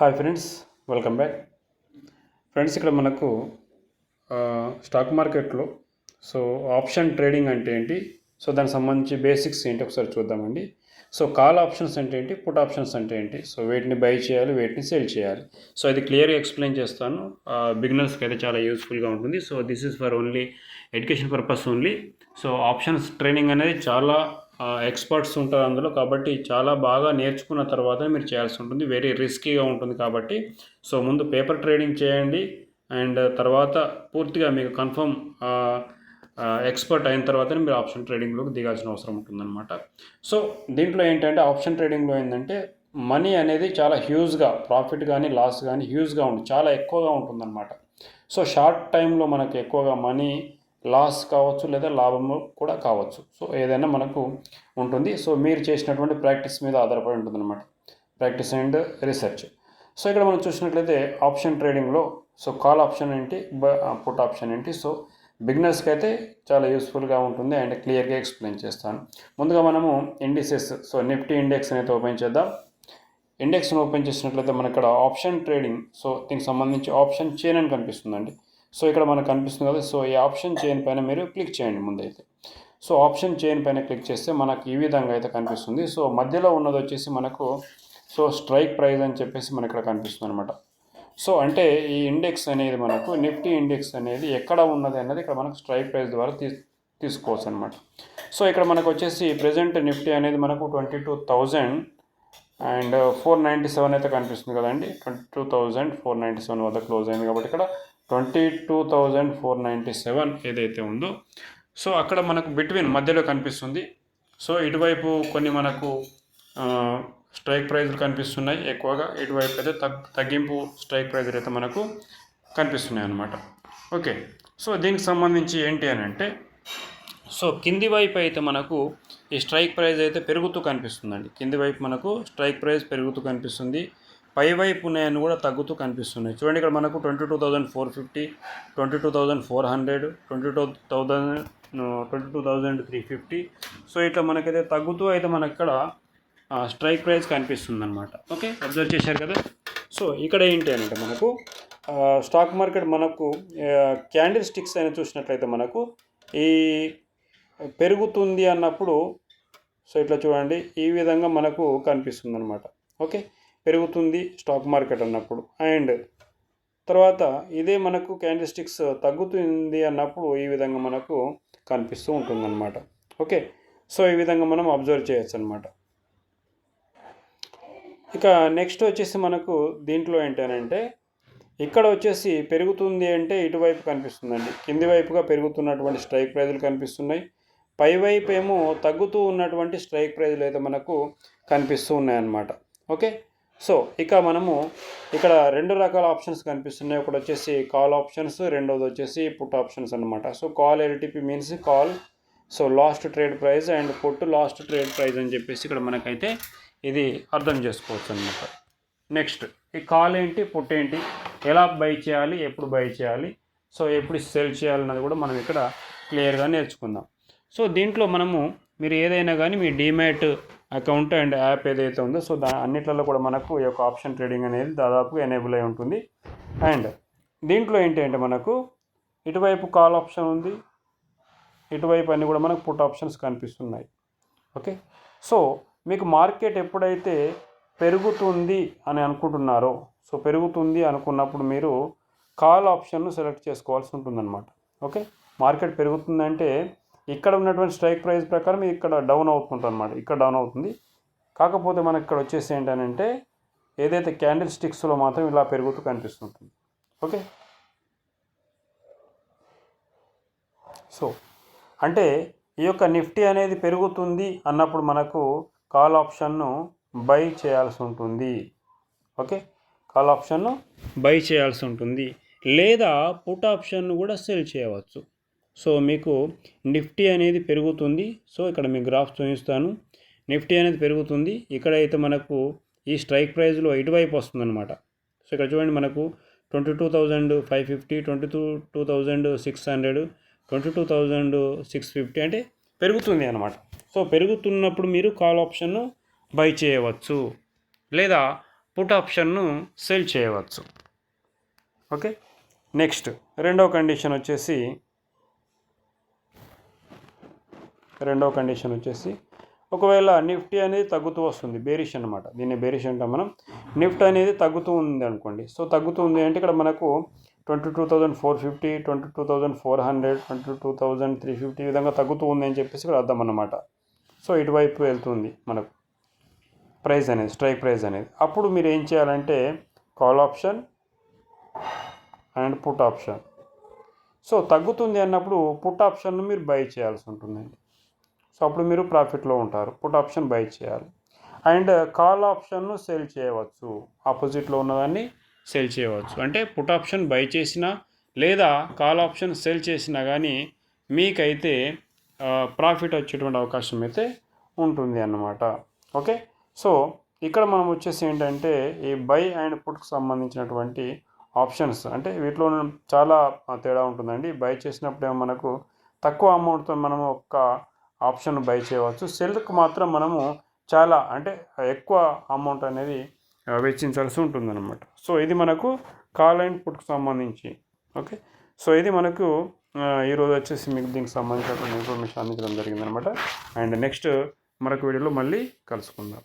Hi friends welcome back. Friends ఇక్కడ మనకు stock మార్కెట్లో సో ఆప్షన్ ట్రేడింగ్ అంటే ఏంటి? సో దానికి సంబంధించి బేసిక్స్ ఏంటి ఒకసారి చూద్దామండి. సో కాల్ ఆప్షన్స్ అంటే ఏంటి? పుట్ ఆప్షన్స్ అంటే ఏంటి? సో వేటిని బై చేయాలి వేటిని సేల్ చేయాలి. సో ఇది క్లియర్గా ఎక్స్ప్లెయిన్ చేస్తాను. బిగినర్స్కి అయితే చాలా యూస్ఫుల్గా ఉంటుంది. So this is for only education purpose only so options training అనేది చాలా ఎక్స్పర్ట్స్ ఉంటారు అందులో కాబట్టి చాలా బాగా నేర్చుకున్న తర్వాత మీరు చేయాల్సి ఉంటుంది. వెరీ రిస్కీగా ఉంటుంది కాబట్టి. సో ముందు పేపర్ ట్రేడింగ్ చేయండి. అండ్ తర్వాత పూర్తిగా మీకు కన్ఫర్మ్ ఎక్స్పర్ట్ అయిన తర్వాతనే మీరు ఆప్షన్ ట్రేడింగ్లోకి దిగాల్సిన అవసరం ఉంటుందన్నమాట. సో దీంట్లో ఏంటంటే ఆప్షన్ ట్రేడింగ్లో ఏంటంటే మనీ అనేది చాలా హ్యూజ్గా ప్రాఫిట్ కానీ లాస్ కానీ హ్యూజ్గా ఉంటుంది చాలా ఎక్కువగా ఉంటుందన్నమాట. సో షార్ట్ టైంలో మనకు ఎక్కువగా మనీ లాస్ కావచ్చు లేదా లాభము కూడా కావచ్చు. సో ఏదైనా మనకు ఉంటుంది. సో మీరు చేసినటువంటి ప్రాక్టీస్ మీద ఆధారపడి ఉంటుందన్నమాట. Practice and research. సో ఇక్కడ మనం చూసినట్లయితే ఆప్షన్ ట్రేడింగ్లో సో కాల్ ఆప్షన్ ఏంటి? పుట్ ఆప్షన్ ఏంటి? సో బిగినర్స్కి అయితే చాలా యూస్ఫుల్గా ఉంటుంది అండ్ క్లియర్గా ఎక్స్ప్లెయిన్ చేస్తాను. ముందుగా మనము ఇండిసెస్ సో నిఫ్టీ ఇండెక్స్ అయితే ఓపెన్ చేద్దాం. ఇండెక్స్ని ఓపెన్ చేసినట్లయితే మనకి ఇక్కడ ఆప్షన్ ట్రేడింగ్ సో దీనికి సంబంధించి ఆప్షన్ చైన్ అని కనిపిస్తుందండి. సో ఇక్కడ మనకు కనిపిస్తుంది కదా సో ఈ ఆప్షన్ చైన్ పైన మీరు క్లిక్ చేయండి ముందైతే. సో ఆప్షన్ చైన్ పైన క్లిక్ చేస్తే మనకు ఈ విధంగా అయితే కనిపిస్తుంది. సో మధ్యలో ఉన్నది వచ్చేసి మనకు సో స్ట్రైక్ ప్రైజ్ అని చెప్పేసి మనకి ఇక్కడ కనిపిస్తుంది అనమాట సో అంటే ఈ ఇండెక్స్ అనేది మనకు నిఫ్టీ ఇండెక్స్ అనేది ఎక్కడ ఉన్నది అనేది ఇక్కడ మనకు స్ట్రైక్ ప్రైస్ ద్వారా తీ తీసుకోవచ్చు అనమాట సో ఇక్కడ మనకు వచ్చేసి ప్రజెంట్ నిఫ్టీ అనేది మనకు twenty two thousand and four ninety seven అయితే కనిపిస్తుంది కదండి. Twenty two thousand four ninety seven వద్ద క్లోజ్ అయింది కాబట్టి ఇక్కడ twenty two thousand four ninety seven ఏదైతే ఉందో. సో అక్కడ మనకు బిట్వీన్ మధ్యలో కనిపిస్తుంది. సో ఇటువైపు కొన్ని మనకు స్ట్రైక్ ప్రైజ్లు కనిపిస్తున్నాయి ఎక్కువగా. ఇటువైపు అయితే తగ్ తగ్గింపు స్ట్రైక్ ప్రైజ్లు అయితే మనకు కనిపిస్తున్నాయి అన్నమాట. ఓకే. సో దీనికి సంబంధించి ఏంటి అని అంటే సో కింది వైపు అయితే మనకు ఈ స్ట్రైక్ ప్రైస్ అయితే పెరుగుతూ కనిపిస్తుందండి. కింది వైపు మనకు స్ట్రైక్ ప్రైజ్ పెరుగుతూ కనిపిస్తుంది. పై వైపు ఉన్నాయని కూడా తగ్గుతూ కనిపిస్తున్నాయి. చూడండి ఇక్కడ మనకు twenty two thousand four fifty twenty two thousand four hundred twenty two thousand twenty two thousand three fifty so ఇట్లా మనకైతే తగ్గుతూ అయితే మనకి ఇక్కడ స్ట్రైక్ ప్రైస్ కనిపిస్తుంది అనమాట ఓకే అబ్జర్వ్ చేశారు కదా? సో ఇక్కడ ఏంటి అంటే మనకు స్టాక్ మార్కెట్ మనకు క్యాండిల్ స్టిక్స్ అని చూసినట్లయితే మనకు ఈ పెరుగుతుంది అన్నప్పుడు సో ఇట్లా చూడండి ఈ విధంగా మనకు కనిపిస్తుంది అనమాట ఓకే పెరుగుతుంది స్టాక్ మార్కెట్ అన్నప్పుడు. అండ్ తర్వాత ఇదే మనకు క్యాండిల్ స్టిక్స్ తగ్గుతుంది అన్నప్పుడు ఈ విధంగా మనకు కనిపిస్తూ ఉంటుందన్నమాట. ఓకే? సో ఈ విధంగా మనం అబ్జర్వ్ చేయొచ్చు అనమాట ఇక నెక్స్ట్ వచ్చేసి మనకు దీంట్లో ఏంటంటే ఇక్కడ వచ్చేసి పెరుగుతుంది అంటే ఇటువైపు కనిపిస్తుందండి. కింది వైపుగా పెరుగుతున్నటువంటి స్ట్రైక్ ప్రైజులు కనిపిస్తున్నాయి. పై వైపు ఏమో తగ్గుతూ ఉన్నటువంటి స్ట్రైక్ ప్రైజులు అయితే మనకు కనిపిస్తూ ఉన్నాయన్నమాట. ఓకే? సో ఇక మనము ఇక్కడ రెండు రకాల ఆప్షన్స్ కనిపిస్తున్నాయి. ఒకటి వచ్చేసి కాల్ ఆప్షన్స్ రెండోది వచ్చేసి పుట్ ఆప్షన్స్ అన్నమాట. So call LTP means call. So last trade price and put last trade price అని చెప్పేసి ఇక్కడ మనకైతే ఇది అర్థం చేసుకోవచ్చు అనమాట నెక్స్ట్ ఈ కాల్ ఏంటి పుట్ ఏంటి ఎలా బై చేయాలి ఎప్పుడు బై చేయాలి సో ఎప్పుడు సెల్ చేయాలన్నది కూడా మనం ఇక్కడ క్లియర్గా నేర్చుకుందాం. సో దీంట్లో మనము మీరు ఏదైనా కానీ మీ డీమ్యాట్ అకౌంట్ అండ్ యాప్ ఏదైతే ఉందో సో దా అన్నిట్లలో కూడా మనకు ఈ యొక్క ఆప్షన్ ట్రేడింగ్ అనేది దాదాపుగా ఎనేబుల్ అయి ఉంటుంది. అండ్ దీంట్లో ఏంటి అంటే మనకు ఇటువైపు కాల్ ఆప్షన్ ఉంది ఇటువైపు అన్నీ కూడా మనకు పుట్ ఆప్షన్స్ కనిపిస్తున్నాయి. ఓకే? సో మీకు మార్కెట్ ఎప్పుడైతే పెరుగుతుంది అని అనుకుంటున్నారో సో పెరుగుతుంది అనుకున్నప్పుడు మీరు కాల్ ఆప్షన్ను సెలెక్ట్ చేసుకోవాల్సి ఉంటుందన్నమాట. ఓకే? మార్కెట్ పెరుగుతుందంటే ఇక్కడ ఉన్నటువంటి స్ట్రైక్ ప్రైస్ ప్రకారం ఇక్కడ డౌన్ అవుతుంది అనమాట ఇక్కడ డౌన్ అవుతుంది. కాకపోతే మనకి ఇక్కడ వచ్చేసి ఏంటంటే ఏదైతే క్యాండిల్ స్టిక్స్లో మాత్రం ఇలా పెరుగుతూ కనిపిస్తుంటుంది. ఓకే? సో అంటే ఈ యొక్క నిఫ్టీ అనేది పెరుగుతుంది అన్నప్పుడు మనకు కాల్ ఆప్షన్ను బై చేయాల్సి ఉంటుంది. ఓకే? కాల్ ఆప్షన్ను బై చేయాల్సి ఉంటుంది. లేదా పుట్ ఆప్షన్ను కూడా సెల్ చేయవచ్చు. సో మీకు నిఫ్టీ అనేది పెరుగుతుంది. సో ఇక్కడ మీకు గ్రాఫ్ చూపిస్తాను. నిఫ్టీ అనేది పెరుగుతుంది. ఇక్కడైతే మనకు ఈ స్ట్రైక్ ప్రైస్లో ఇటువైపు వస్తుందన్నమాట. సో ఇక్కడ చూడండి మనకు twenty two thousand five fifty twenty two two thousand six hundred twenty two thousand six fifty అంటే పెరుగుతుంది అనమాట సో పెరుగుతున్నప్పుడు మీరు కాల్ ఆప్షన్ను బై చేయవచ్చు. లేదా పుట్ ఆప్షన్ను సెల్ చేయవచ్చు. ఓకే? నెక్స్ట్ రెండవ కండిషన్ వచ్చేసి రెండవ కండిషన్ వచ్చేసి ఒకవేళ నిఫ్టీ అనేది తగ్గుతూ వస్తుంది బేరిష్ అనమాట దీన్ని బేరిష్ అంటాం మనం. నిఫ్టీ అనేది తగ్గుతూ ఉంది అనుకోండి. సో తగ్గుతూ ఉంది అంటే ఇక్కడ మనకు twenty two thousand four fifty twenty two thousand four hundred twenty two thousand three fifty విధంగా తగ్గుతూ ఉంది అని చెప్పేసి ఇక్కడ అర్థం అనమాట సో ఇటువైపు వెళ్తుంది మనకు ప్రైస్ అనేది స్ట్రైక్ ప్రైస్ అనేది. అప్పుడు మీరు ఏం చేయాలంటే call option and put option. So తగ్గుతుంది అన్నప్పుడు పుట్ ఆప్షన్ను మీరు బై చేయాల్సి ఉంటుందండి సో అప్పుడు మీరు ప్రాఫిట్లో ఉంటారు. పుట్ ఆప్షన్ బై చేయాలి. అండ్ కాల్ ఆప్షన్ను సేల్ చేయవచ్చు. ఆపోజిట్లో ఉన్నదాన్ని సేల్ చేయవచ్చు. అంటే పుట్ ఆప్షన్ బై చేసినా లేదా కాల్ ఆప్షన్ సేల్ చేసినా కానీ మీకైతే ప్రాఫిట్ వచ్చేటువంటి అవకాశం అయితే ఉంటుంది అన్నమాట. ఓకే? సో ఇక్కడ మనం వచ్చేసి ఏంటంటే ఈ బై అండ్ పుట్కి సంబంధించినటువంటి ఆప్షన్స్. అంటే వీటిలో చాలా తేడా ఉంటుందండి. బై చేసినప్పుడేమో మనకు తక్కువ అమౌంట్తో మనం ఒక ఆప్షన్ బై చేయవచ్చు. సెల్కి మాత్రం మనము చాలా అంటే ఎక్కువ అమౌంట్ అనేది వెచ్చించాల్సి ఉంటుందన్నమాట. సో ఇది మనకు కాల్ అండ్ పుట్కి సంబంధించి ఓకే? సో ఇది మనకు ఈరోజు వచ్చేసి మీకు దీనికి సంబంధించినటువంటి ఇన్ఫర్మేషన్ అందించడం జరిగిందనమాట అండ్ నెక్స్ట్ మరొక వీడియోలో మళ్ళీ కలుసుకుందాం.